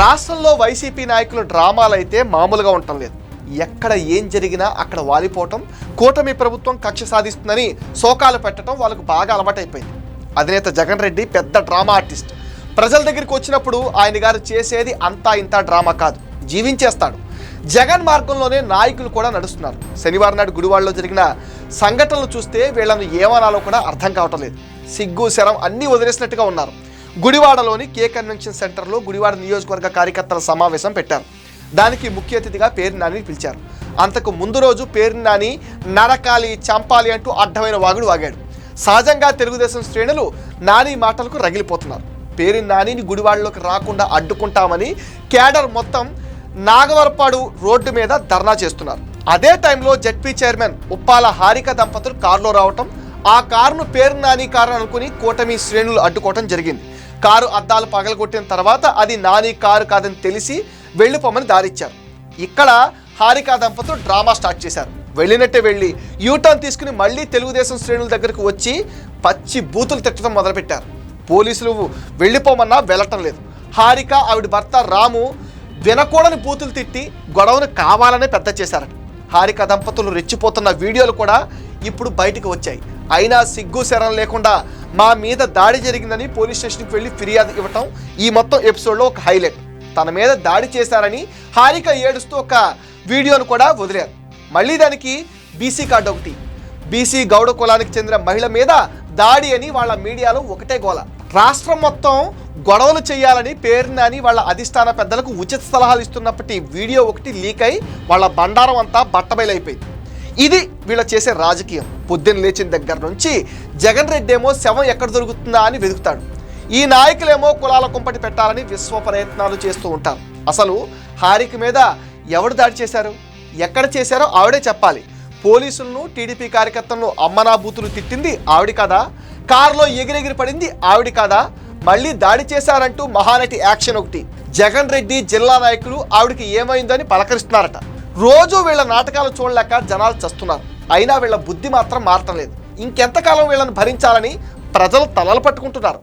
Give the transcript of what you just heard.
రాష్ట్రంలో వైసీపీ నాయకుల డ్రామాలు అయితే మామూలుగా ఉండటం లేదు. ఎక్కడ ఏం జరిగినా అక్కడ వాలిపోవటం కూటమి ప్రభుత్వం కక్ష సాధిస్తుందని శోకాలు పెట్టడం వాళ్ళకు బాగా అలవాటైపోయింది. అధినేత జగన్ రెడ్డి పెద్ద డ్రామా ఆర్టిస్ట్. ప్రజల దగ్గరికి వచ్చినప్పుడు ఆయన గారు చేసేది అంతా ఇంత డ్రామా కాదు. జీవించేస్తాడు. జగన్ మార్గంలోనే నాయకులు కూడా నడుస్తున్నారు. శనివారం నాడు గుడివాడలో జరిగిన సంఘటనలు చూస్తే వీళ్ళను ఏమనాలో కూడా అర్థం కావటం లేదు. సిగ్గు శరం అన్నీ వదిలేసినట్టుగా ఉన్నారు. గుడివాడలోని కే కన్వెన్షన్ సెంటర్లో గుడివాడ నియోజకవర్గ కార్యకర్తల సమావేశం పెట్టారు. దానికి ముఖ్య అతిథిగా పేరు నాని పిలిచారు. అంతకు ముందు రోజు పేరు నాని నరకాలి చంపాలి అంటూ అడ్డమైన వాగుడు వాగాడు. సహజంగా తెలుగుదేశం శ్రేణులు నాని మాటలకు రగిలిపోతున్నారు. పేరు నానిని గుడివాడలోకి రాకుండా అడ్డుకుంటామని కేడర్ మొత్తం నాగవరపాడు రోడ్డు మీద ధర్నా చేస్తున్నారు. అదే టైంలో జడ్పీ చైర్మన్ ఉప్పాల హారిక దంపతులు కారులో రావటం ఆ కారును పేరు నాని కారు అనుకుని కూటమి శ్రేణులు అడ్డుకోవటం జరిగింది. కారు అద్దాలు పగలగొట్టిన తర్వాత అది నాని కారు కాదని తెలిసి వెళ్ళిపోమని దారిచ్చారు. ఇక్కడ హారిక దంపతులు డ్రామా స్టార్ట్ చేశారు. వెళ్ళినట్టే వెళ్ళి యూటర్న్ తీసుకుని మళ్ళీ తెలుగుదేశం శ్రేణుల దగ్గరకు వచ్చి పచ్చి బూతులు తిట్టడం మొదలుపెట్టారు. పోలీసులు వెళ్ళిపోమన్నా వెళ్ళటం లేదు. హారిక ఆవిడ భర్త రాము వినకూడని బూతులు తిట్టి గొడవను కావాలనే పెద్ద చేశారట. హారిక దంపతులు రెచ్చిపోతున్న వీడియోలు కూడా ఇప్పుడు బయటకు వచ్చాయి. అయినా సిగ్గు శరం లేకుండా మా మీద దాడి జరిగిందని పోలీస్ స్టేషన్కి వెళ్ళి ఫిర్యాదు ఇవ్వటం ఈ మొత్తం ఎపిసోడ్లో ఒక హైలైట్. తన మీద దాడి చేశారని హారిక ఏడుస్తూ ఒక వీడియోను కూడా వదిలారు. మళ్ళీ దానికి బీసీ కార్డు ఒకటి. బీసీ గౌడ కులానికి చెందిన మహిళ మీద దాడి అని వాళ్ళ మీడియాలో ఒకటే గోల. రాష్ట్రం మొత్తం గొడవలు చేయాలని పేరునని వాళ్ళ అధిష్టాన పెద్దలకు ఉచిత సలహాలు ఇస్తున్నప్పటి వీడియో ఒకటి లీక్ అయి వాళ్ళ బండారం అంతా బట్టబయలైపోయింది. ఇది వీళ్ళ చేసే రాజకీయం. పొద్దున్న లేచిన దగ్గర నుంచి జగన్ రెడ్డి ఏమో శవం ఎక్కడ దొరుకుతుందా అని వెతుకుతాడు. ఈ నాయకులేమో కులాల కుంపటి పెట్టాలని విశ్వ ప్రయత్నాలు చేస్తూ ఉంటారు. అసలు హారిక మీద ఎవరు దాడి చేశారు? ఎక్కడ చేశారో ఆవిడే చెప్పాలి. పోలీసులను టీడీపీ కార్యకర్తలను అమ్మనా బూతులు తిట్టింది ఆవిడ కాదా? కారులో ఎగిరెగిరి పడింది ఆవిడ కాదా? మళ్ళీ దాడి చేశారంటూ మహానటి యాక్షన్ ఒకటి. జగన్ రెడ్డి జిల్లా నాయకులు ఆవిడకి ఏమైందని పలకరిస్తున్నారట. రోజు వీళ్ళ నాటకాలు చూడలేక జనాలు చస్తున్నారు. అయినా వీళ్ళ బుద్ధి మాత్రం మారటం లేదు. ఇంకెంతకాలం వీళ్ళని భరించాలని ప్రజలు తలలు పట్టుకుంటున్నారు.